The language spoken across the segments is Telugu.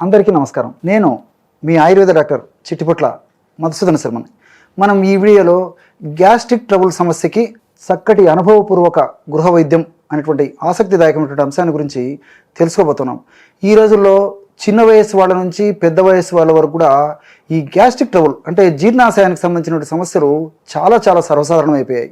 అందరికీ నమస్కారం. నేను మీ ఆయుర్వేద డాక్టర్ చిట్టిపొట్ల మధుసూదన శర్మని. మనం ఈ వీడియోలో గ్యాస్ట్రిక్ ట్రబుల్ సమస్యకి చక్కటి అనుభవపూర్వక గృహ వైద్యం అనేటువంటి ఆసక్తిదాయకమైనటువంటి అంశాన్ని గురించి తెలుసుకోబోతున్నాం. ఈ రోజుల్లో చిన్న వయసు వాళ్ళ నుంచి పెద్ద వయసు వాళ్ళ వరకు కూడా ఈ గ్యాస్ట్రిక్ ట్రబుల్ అంటే జీర్ణాశయానికి సంబంధించినటువంటి సమస్యలు చాలా చాలా సర్వసాధారణం అయిపోయాయి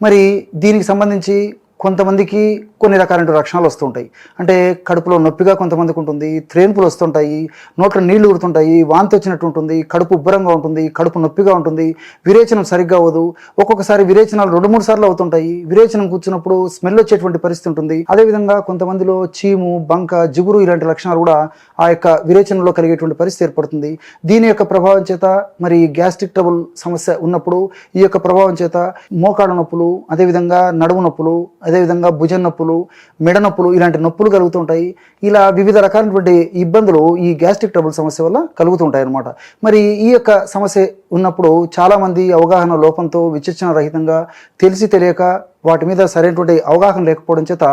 మరి దీనికి సంబంధించి కొంతమందికి కొన్ని రకాలైన లక్షణాలు వస్తుంటాయి. అంటే కడుపులో నొప్పిగా కొంతమందికి ఉంటుంది త్రేన్పులు వస్తుంటాయి నోట్లో నీళ్ళు ఊరుతుంటాయి వాంతి వచ్చినట్టు ఉంటుంది కడుపు ఉబ్బరంగా ఉంటుంది కడుపు నొప్పిగా ఉంటుంది విరేచనం సరిగ్గా అవ్వదు. ఒక్కొక్కసారి విరేచనాలు రెండు మూడు సార్లు అవుతుంటాయి. విరేచనం కూర్చున్నప్పుడు స్మెల్ వచ్చేటువంటి పరిస్థితి ఉంటుంది. అదేవిధంగా కొంతమందిలో చీము బంక జిగురు ఇలాంటి లక్షణాలు కూడా ఆ యొక్క విరేచనంలో కలిగేటువంటి పరిస్థితి ఏర్పడుతుంది. దీని యొక్క ప్రభావం చేత మరి గ్యాస్ట్రిక్ ట్రబుల్ సమస్య ఉన్నప్పుడు ఈ యొక్క ప్రభావం చేత మోకాళ్ళ నొప్పులు అదేవిధంగా నడుము నొప్పులు అదేవిధంగా భుజం నొప్పులు మెడ నొప్పులు ఇలాంటి నొప్పులు కలుగుతుంటాయి. ఇలా వివిధ రకాలైనటువంటి ఇబ్బందులు ఈ గ్యాస్ట్రిక్ ట్రబుల్ సమస్య వల్ల కలుగుతుంటాయి అన్నమాట మరి ఈ యొక్క సమస్య ఉన్నప్పుడు చాలామంది అవగాహన లోపంతో విచక్షణ రహితంగా తెలిసి తెలియక వాటి మీద సరైనటువంటి అవగాహన లేకపోవడం చేత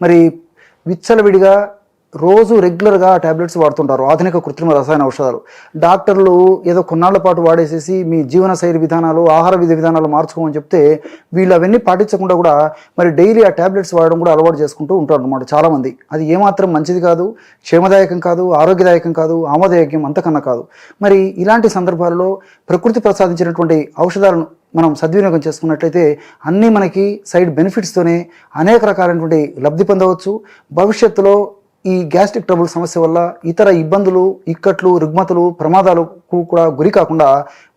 మరి విచ్చలవిడిగా రోజు రెగ్యులర్గా ట్యాబ్లెట్స్ వాడుతుంటారు. ఆధునిక కృత్రిమ రసాయన ఔషధాలు. డాక్టర్లు ఏదో కొన్నాళ్ళ పాటు వాడేసేసి మీ జీవన శైలి విధానాలు ఆహార విధి విధానాలు మార్చుకోమని చెప్తే వీళ్ళు అవన్నీ పాటించకుండా కూడా మరి డైలీ ఆ ట్యాబ్లెట్స్ వాడడం కూడా అలవాటు చేసుకుంటూ ఉంటారు అనమాట చాలామంది. అది ఏమాత్రం మంచిది కాదు క్షేమదాయకం కాదు ఆరోగ్యదాయకం కాదు ఆమోదయోగ్యం అంతకన్నా కాదు. మరి ఇలాంటి సందర్భాల్లో ప్రకృతి ప్రసాదించినటువంటి ఔషధాలను మనం సద్వినియోగం చేసుకున్నట్లయితే అన్నీ మనకి సైడ్ బెనిఫిట్స్తోనే అనేక రకాలైనటువంటి లబ్ధి పొందవచ్చు. భవిష్యత్తులో ఈ గ్యాస్ట్రిక్ ట్రబుల్ సమస్య వల్ల ఇతర ఇబ్బందులు ఇక్కట్లు రుగ్మతలు ప్రమాదాలకు కూడా గురి కాకుండా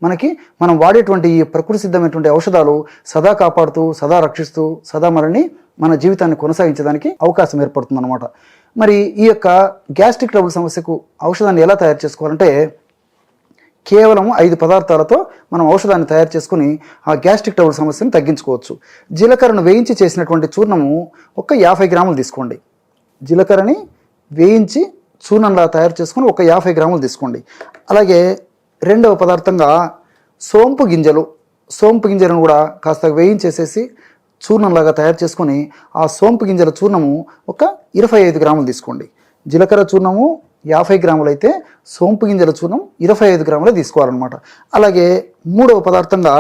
మనకి మనం వాడేటువంటి ఈ ప్రకృతి సిద్ధమైనటువంటి ఔషధాలు సదా కాపాడుతూ సదా రక్షిస్తూ సదా మనల్ని మన జీవితాన్ని కొనసాగించడానికి అవకాశం ఏర్పడుతుంది అనమాట మరి ఈ యొక్క గ్యాస్ట్రిక్ ట్రబుల్ సమస్యకు ఔషధాన్ని ఎలా తయారు చేసుకోవాలంటే కేవలం ఐదు పదార్థాలతో మనం ఔషధాన్ని తయారు చేసుకుని ఆ గ్యాస్ట్రిక్ ట్రబుల్ సమస్యను తగ్గించుకోవచ్చు. జీలకర్రను వేయించి చేసినటువంటి చూర్ణము ఒక యాభై గ్రాములు తీసుకోండి. జీలకర్రని వేయించి చూర్ణంలా తయారు చేసుకుని ఒక యాభై గ్రాములు తీసుకోండి. అలాగే రెండవ పదార్థంగా సోంపు గింజలు సోంపు గింజలను కూడా కాస్త వేయించేసేసి చూర్ణంలాగా తయారు చేసుకొని ఆ సోంపు గింజల చూర్ణము ఒక ఇరవై ఐదు గ్రాములు తీసుకోండి. జీలకర్ర చూర్ణము యాభై గ్రాములు అయితే సోంపు గింజల చూర్ణం ఇరవై ఐదు గ్రాములే తీసుకోవాలన్నమాట. అలాగే మూడవ పదార్థంగా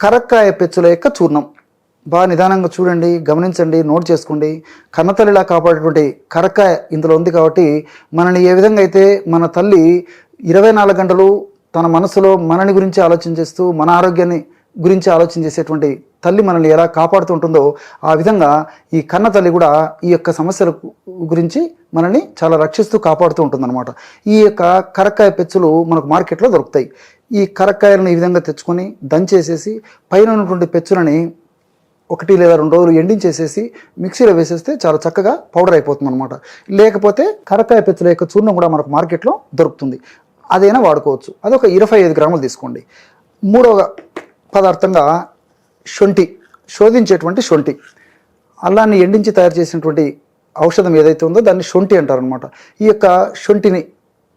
కరక్కాయ పెచ్చుల యొక్క చూర్ణం. బాగా నిదానంగా చూడండి గమనించండి నోట్ చేసుకోండి. కన్నతల్లిలా కాపాడేటువంటి కరక్కాయ ఇందులో ఉంది కాబట్టి మనని ఏ విధంగా అయితే మన తల్లి ఇరవై నాలుగు గంటలు తన మనసులో మనని గురించి ఆలోచన చేస్తూ మన ఆరోగ్యాన్ని గురించి ఆలోచన చేసేటువంటి తల్లి మనల్ని ఎలా కాపాడుతూ ఉంటుందో ఆ విధంగా ఈ కన్న తల్లి కూడా ఈ యొక్క సమస్యల గురించి మనల్ని చాలా రక్షిస్తూ కాపాడుతూ ఉంటుందన్నమాట. ఈ యొక్క కరక్కాయ పెచ్చులు మనకు మార్కెట్లో దొరుకుతాయి. ఈ కరక్కాయలను ఈ విధంగా తెచ్చుకొని దంచేసేసి పైన ఉన్నటువంటి పెచ్చులని ఒకటి లేదా రెండు రోజులు ఎండించేసేసి మిక్సీలో వేసేస్తే చాలా చక్కగా పౌడర్ అయిపోతుంది అనమాట లేకపోతే కరకాయ పెచ్చల యొక్క చూర్ణం కూడా మనకు మార్కెట్లో దొరుకుతుంది. అదైనా వాడుకోవచ్చు. అదొక ఇరవై ఐదు గ్రాములు తీసుకోండి. మూడవ పదార్థంగా శొంఠి శోధించేటువంటి శొంఠి. అల్లాన్ని ఎండించి తయారు చేసినటువంటి ఔషధం ఏదైతే ఉందో దాన్ని శొంఠి అంటారనమాట ఈ యొక్క శొంఠిని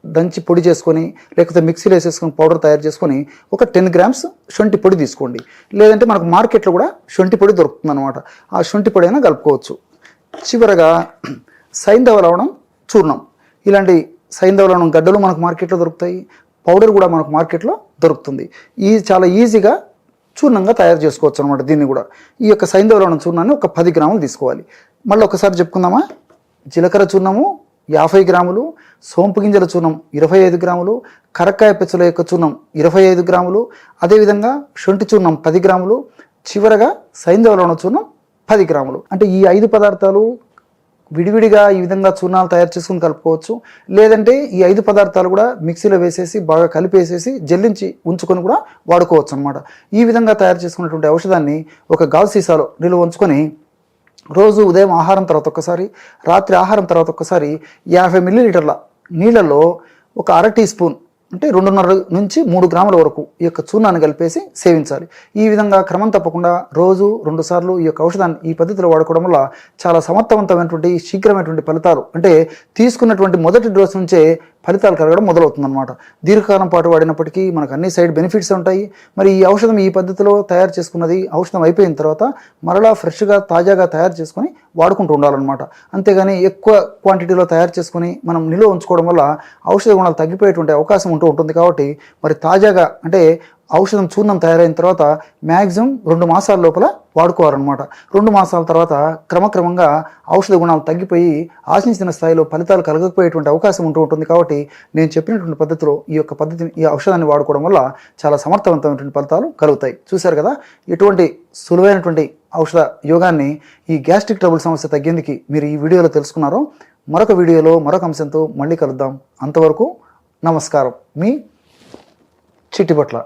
దంచి పొడి చేసుకొని లేకపోతే మిక్సీలో వేసేసుకొని పౌడర్ తయారు చేసుకొని ఒక టెన్ గ్రామ్స్ శొంఠి పొడి తీసుకోండి. లేదంటే మనకు మార్కెట్లో కూడా శొంఠి పొడి దొరుకుతుంది అనమాట ఆ శొంఠి పొడి అయినా కలుపుకోవచ్చు. చివరగా సైంధవ లవణం చూర్ణం. ఇలాంటి సైంధవ లవణం గడ్డలు మనకు మార్కెట్లో దొరుకుతాయి. పౌడర్ కూడా మనకు మార్కెట్లో దొరుకుతుంది. ఈ చాలా ఈజీగా చూర్ణంగా తయారు చేసుకోవచ్చు అనమాట దీన్ని కూడా. ఈ యొక్క సైంధవ లవణం చూర్ణాన్ని ఒక పది గ్రాములు తీసుకోవాలి. మళ్ళీ ఒకసారి చెప్పుకుందామా? జీలకర్ర చూర్ణము యాభై గ్రాములు సోంపు గింజల చూర్ణం ఇరవై ఐదు గ్రాములు కరక్కాయ పెచ్చుల యొక్క చూర్ణం ఇరవై ఐదు గ్రాములు అదేవిధంగా శొంఠి చూర్ణం పది గ్రాములు చివరగా సైంధవ లవణ చూర్ణం పది గ్రాములు. అంటే ఈ ఐదు పదార్థాలు విడివిడిగా ఈ విధంగా చూర్ణాలు తయారు చేసుకుని కలుపుకోవచ్చు. లేదంటే ఈ ఐదు పదార్థాలు కూడా మిక్సీలో వేసేసి బాగా కలిపేసేసి జల్లించి ఉంచుకొని కూడా వాడుకోవచ్చు అనమాట ఈ విధంగా తయారు చేసుకున్నటువంటి ఔషధాన్ని ఒక గాజు సీసాలో నిల్వ ఉంచుకొని రోజు ఉదయం ఆహారం తర్వాత ఒక్కసారి రాత్రి ఆహారం తర్వాత ఒక్కసారి యాభై మిల్లీలీటర్ల నీళ్ళలో ఒక అర టీ స్పూన్ అంటే రెండున్నర నుంచి మూడు గ్రాముల వరకు ఈ యొక్క చూర్ణాన్ని కలిపేసి సేవించాలి. ఈ విధంగా క్రమం తప్పకుండా రోజు రెండు సార్లు ఈ యొక్క ఔషధాన్ని ఈ పద్ధతిలో వాడుకోవడం వల్ల చాలా సమర్థవంతమైనటువంటి శీఘ్రమైనటువంటి ఫలితాలు అంటే తీసుకున్నటువంటి మొదటి డోస్ నుంచే ఫలితాలు కలగడం మొదలవుతుందన్నమాట. దీర్ఘకాలం పాటు వాడినప్పటికీ మనకు అన్ని సైడ్ బెనిఫిట్స్ ఉంటాయి. మరి ఈ ఔషధం ఈ పద్ధతిలో తయారు చేసుకున్నది ఔషధం అయిపోయిన తర్వాత మరలా ఫ్రెష్గా తాజాగా తయారు చేసుకొని వాడుకుంటూ ఉండాలన్నమాట. అంతేగాని ఎక్కువ క్వాంటిటీలో తయారు చేసుకొని మనం నిల్వ ఉంచుకోవడం వల్ల ఔషధ గుణాలు తగ్గిపోయేటువంటి అవకాశం ఉంటూ ఉంటుంది కాబట్టి మరి తాజాగా అంటే ఔషధం చూర్ణం తయారైన తర్వాత మ్యాక్సిమం రెండు మాసాల లోపల వాడుకోవాలన్నమాట. రెండు మాసాల తర్వాత క్రమక్రమంగా ఔషధ గుణాలు తగ్గిపోయి ఆశించిన స్థాయిలో ఫలితాలు కలగకపోయేటువంటి అవకాశం ఉంటూ ఉంటుంది కాబట్టి నేను చెప్పినటువంటి పద్ధతిలో ఈ యొక్క పద్ధతిని ఈ ఔషధాన్ని వాడుకోవడం వల్ల చాలా సమర్థవంతమైనటువంటి ఫలితాలు కలుగుతాయి. చూశారు కదా ఎటువంటి సులువైనటువంటి ఔషధ యోగాన్ని ఈ గ్యాస్ట్రిక్ ట్రబుల్ సమస్య తగ్గేందుకు మీరు ఈ వీడియోలో తెలుసుకున్నారో మరొక వీడియోలో మరొక అంశంతో మళ్ళీ కలుద్దాం. అంతవరకు నమస్కారం. మీ చిట్టిపట్ల.